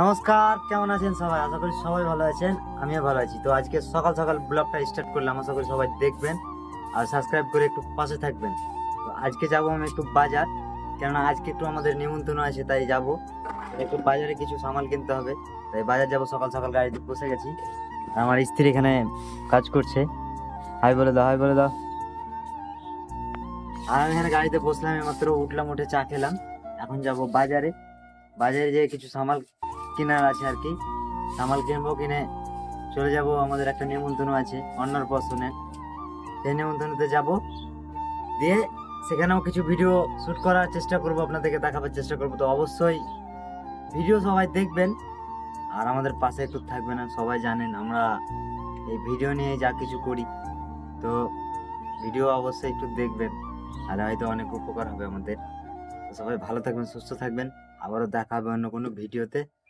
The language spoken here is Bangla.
নমস্কার, কেমন আছেন সবাই? আশা করি সবাই ভালো আছেন, আমিও ভালো আছি। তো আজকে সকাল সকাল ব্লগটা স্টার্ট করলাম, আশা করি সবাই দেখবেন আর সাবস্ক্রাইব করে একটু পাশে থাকবেন। তো আজকে যাব আমি একটু বাজার, কেননা আজকে একটু আমাদের নিমন্ত্রণ আছে, তাই যাব। একটু বাজারে কিছু সামাল কিনতে হবে, তাই বাজার যাব, সকাল সকাল গাড়িতে বসে গেছি। আমার স্ত্রী এখানে কাজ করছে। হাই বলে দাও, হাই বলে দাও। আর আমি এখানে গাড়িতে বসলাম মাত্র উঠলাম, উঠে চা খেলাম। এখন যাব বাজারে। বাজারে যেয়ে কিছু সামাল কেনার আছে আর কি। সামাল কিনবো কিনে চলে যাব, আমাদের একটা নিমন্ত্রণ আছে অন্নপ্রাশনে সেই নিমন্ত্রণতে যাব। দিয়ে সেখানেও কিছু ভিডিও শ্যুট করার চেষ্টা করব, আপনাদেরকে দেখাবার চেষ্টা করব। তো অবশ্যই ভিডিও সবাই দেখবেন। আর আমাদের পাশে একটু থাকবেন আর সবাই জানেন আমরা এই ভিডিও নিয়ে যা কিছু করি। তো ভিডিও অবশ্যই একটু দেখবেন আর হয়তো অনেক উপকার হবে আমাদের। সবাই ভালো থাকবেন, সুস্থ থাকবেন। আবারও দেখা হবে অন্য কোনো ভিডিওতে